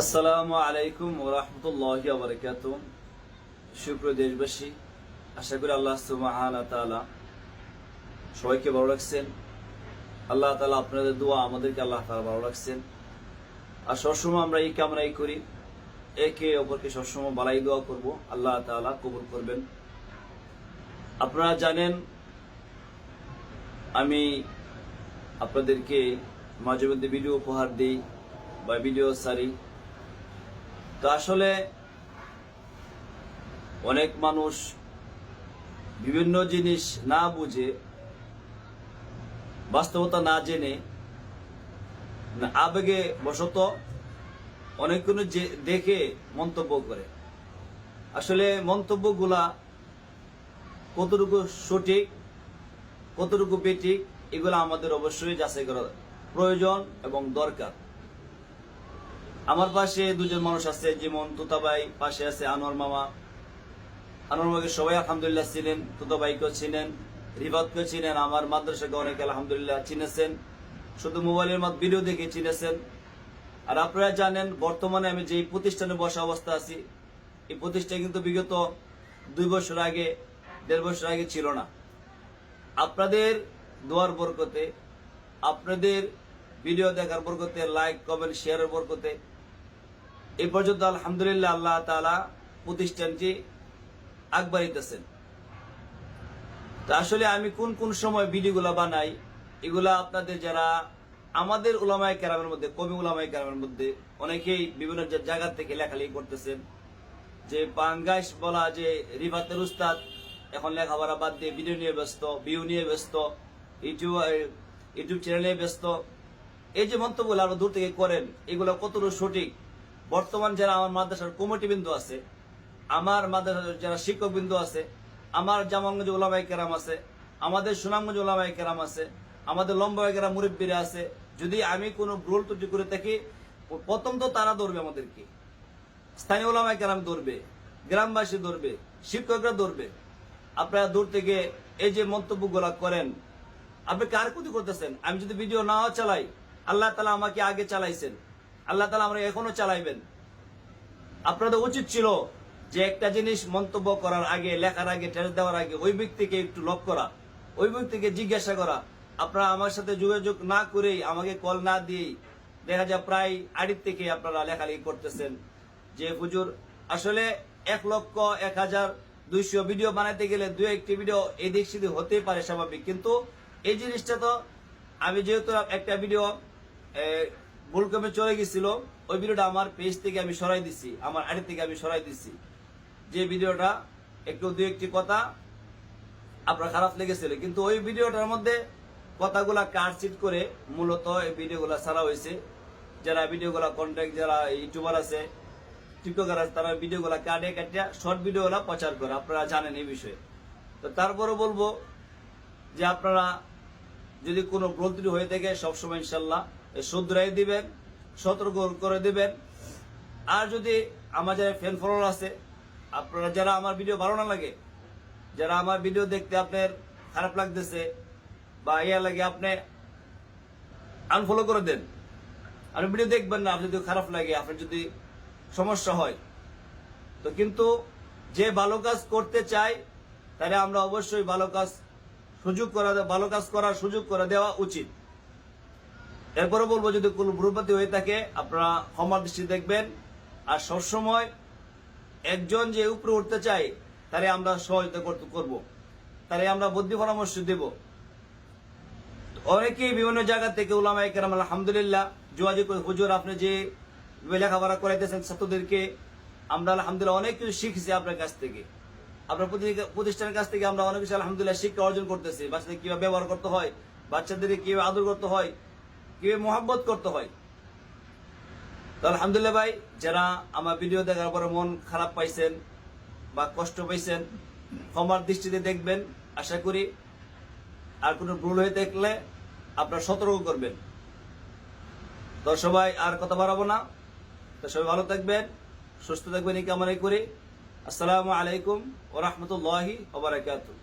আসসালামু আলাইকুম ও রহমতুল্লাহ আবরকাত সুপ্রিয় দেশবাসী, আশা করি আল্লাহ সুবহানাহু ওয়া তাআলা সবাইকে ভালো রাখছেন। আল্লাহ তাআলা আপনাদের দোয়া আমাদেরকে আল্লাহ তাআলা ভালো রাখছেন। আর সবসময় আমরা এই কামনাই করি, একে অপরকে সবসময় বালাই দোয়া করব, আল্লাহ তাআলা কবুল করবেন। আপনারা জানেন, আমি আপনাদেরকে মাঝে মধ্যে ভিডিও উপহার দিই বা ভিডিও সারি। তো আসলে অনেক মানুষ বিভিন্ন জিনিস না বুঝে, বাস্তবতা না জেনে আবেগে বশত অনেক যে- দেখে মন্তব্য করে। আসলে মন্তব্যগুলা কতটুকু সঠিক, কতটুকু বেঠিক, এগুলো আমাদের অবশ্যই যাচাই করা প্রয়োজন এবং দরকার। আমার পাশে দুজন মানুষ আছে, যেমন তুতাবাই পাশে আছে আনোয়ার মামা। আনোয়ার মামাকে সবাই আলহামদুলিল্লাহ ছিলেন তুতাবাইকেও ছিলেন রিবাদকেও ছিলেন আমার মাদ্রাসাকে অনেকে আলহামদুলিল্লাহ চিনেছেন। শুধু মোবাইলের মত ভিডিও দেখে চিনেছেন। আর আপনারা জানেন, বর্তমানে আমি যেই প্রতিষ্ঠানে বসা অবস্থা আছি, এই প্রতিষ্ঠান কিন্তু বিগত দুই বছর আগে, দেড় বছর আগে ছিল না। আপনাদের দোয়ার বরকতে, আপনাদের ভিডিও দেখার বরকতে, লাইক, কমেন্ট, শেয়ারের বরকতে এই পর্যন্ত আলহামদুলিল্লাহ আল্লাহ তাআলা প্রতিষ্ঠানটি আগবাড়িতেছেন তো আসলে আমি কোন কোন সময় ভিডিওগুলো বানাই, এগুলা আপনাদের যারা আমাদের উলামায় কেরামের মধ্যে কবি উলামায় কেরামের মধ্যে, অনেকেই বিভিন্ন জায়গা থেকে লেখালেখি করতেছেন। যে পাঙ্গাইশ বলা যে রিফাতের উস্তাদ, এখন লেখাপড়া বাদ দিয়ে ভিডিও নিয়ে ব্যস্ত ভিউ নিয়ে ব্যস্ত, ইউটিউব ইউটিউব চ্যানেলে ব্যস্ত। এই যে মন্তব্যগুলো আপনারা দূর থেকে করেন, এগুলো কতটুকু সঠিক বর্তমান যারা আমার মাদ্রাসার কমিটি বিন্দু আছে, আমার মাদ্রাসার যারা শিক্ষক বিন্দু আছে, আমার জামালগঞ্জ ওলামাই কেরাম আছে, আমাদের সুনামগঞ্জ ওলামাই কেরাম আছে, আমাদের লম্বাই কেরাম মুরব্বীরা আছে, যদি আমি কোনো ভুল ত্রুটি করে থাকি, প্রথম তো তারা ধরবে আমাদেরকে। স্থানীয় ওলামাই কেরাম ধরবে, গ্রামবাসী ধরবে, শিক্ষকরা ধরবে। আপনারা দূর থেকে এই যে মন্তব্যগুলা করেন, আপনি কার ক্ষতি করতেছেন? আমি যদি ভিডিও নাও চালাই, আল্লাহ তালা আমাকে আগে চালাইছেন। আল্লাহ তালা আমরা এখনও চালাইবেন। আপনাদের উচিত ছিল যে একটা জিনিস মন্তব্য করার আগে, লেখার আগে, টেস্ট দেওয়ার আগে ওই ব্যক্তিকে একটু লক করা, ওই ব্যক্তিকে জিজ্ঞাসা করা। আপনারা আমার সাথে যোগাযোগ না করেই আমাকে কল না দিয়েই দেখা যায় প্রায় আড়ির থেকে আপনারা লেখালেখি করতেছেন। যে হুজুর, আসলে এক লক্ষ এক হাজার দুইশো ভিডিও বানাইতে গেলে দু একটি ভিডিও এদিক সেদিক হতেই পারে স্বাভাবিক। কিন্তু এই জিনিসটা তো আমি যেহেতু একটা ভিডিও এ, ভুল কমে চলে গেছিল ওই ভিডিওটা আমার পেজ থেকে আমি সরাই দিছি আমার আড়ি থেকে আমি সরাই দিছি। যে ভিডিওটা একটু দু একটি কথা আপনার খারাপ লেগেছিল কিন্তু ওই ভিডিওটার মধ্যে কথাগুলা কাটচিট করে মূলত এই ভিডিওগুলা ছাড়া হয়েছে। যারা ভিডিওগুলা কন্ট্যাক্ট যারা ইউটিউবার আছে টিকটকার আছে তারা ভিডিওগুলা কাটে কাটিয়া শর্ট ভিডিওগুলা প্রচার করে আপনারা জানেন এই বিষয়ে। তো তারপরে বলব যে আপনারা যদি কোনো ভুল হয়ে থাকে সবসময় ইনশাল্লাহ শুধরাই দিবেন, সতর্ক করে দিবেন। আর যদি আমার যারা ফ্যান ফলোয়ার আছে, আপনারা যারা আমার ভিডিও ভালো না লাগে, যারা আমার ভিডিও দেখতে আপনার খারাপ লাগতেছে বা ইয়া লাগে, আপনি আনফলো করে দেন। আপনি ভিডিও দেখবেন না আপনার যদি খারাপ লাগে, আপনার যদি সমস্যা হয়। তো কিন্তু যে ভালো কাজ করতে চাই তাহলে আমরা অবশ্যই ভালো কাজ সুযোগ করা, ভালো কাজ করার সুযোগ করে দেওয়া উচিত। এরপরে বলব, যদি কোনো ভ্রুপাতি হয়ে থাকে, আপনারা ক্ষমার দৃষ্টি দেখবেন। আর সবসময় একজন যে উপরে উঠতে চায়, তারে আমরা সহযোগিতা করতে করব। তারে আমরা বুদ্ধি পরামর্শ দেব। অনেকেই বিভিন্ন জায়গা থেকে উলামাই কেরাম আলহামদুলিল্লাহ, যোগাযোগ করে, হুজুর, আপনি যে লেখাপড়া করাইতেছেন ছাত্রদেরকে, আমরা আলহামদুলিল্লাহ অনেক কিছু শিখছি আপনার কাছ থেকে। আপনার প্রতি- প্রতিষ্ঠানের কাছ থেকে আমরা অনেক কিছু আলহামদুলিল্লাহ শিক্ষা অর্জন করতেছি। বাচ্চাদের কীভাবে ব্যবহার করতে হয় বাচ্চাদের কীভাবে আদর করতে হয় কীভাবে মোহাব্বত করতে হয়? তো আলহামদুলিল্লাহ ভাই, যারা আমার ভিডিও দেখার পরে মন খারাপ পাইছেন বা কষ্ট পাইছেন, ক্ষমার দৃষ্টিতে দেখবেন, আশা করি আর কোনো ভুল হয়ে দেখলে আপনারা সতর্ক করবেন। তো সবাই আর কথা বাড়াবো না। তো সবাই ভালো থাকবেন, সুস্থ থাকবেন এই কামনাই করি। আসসালামু আলাইকুম ও রহমতুল্লাহি ওবরাকাতুহ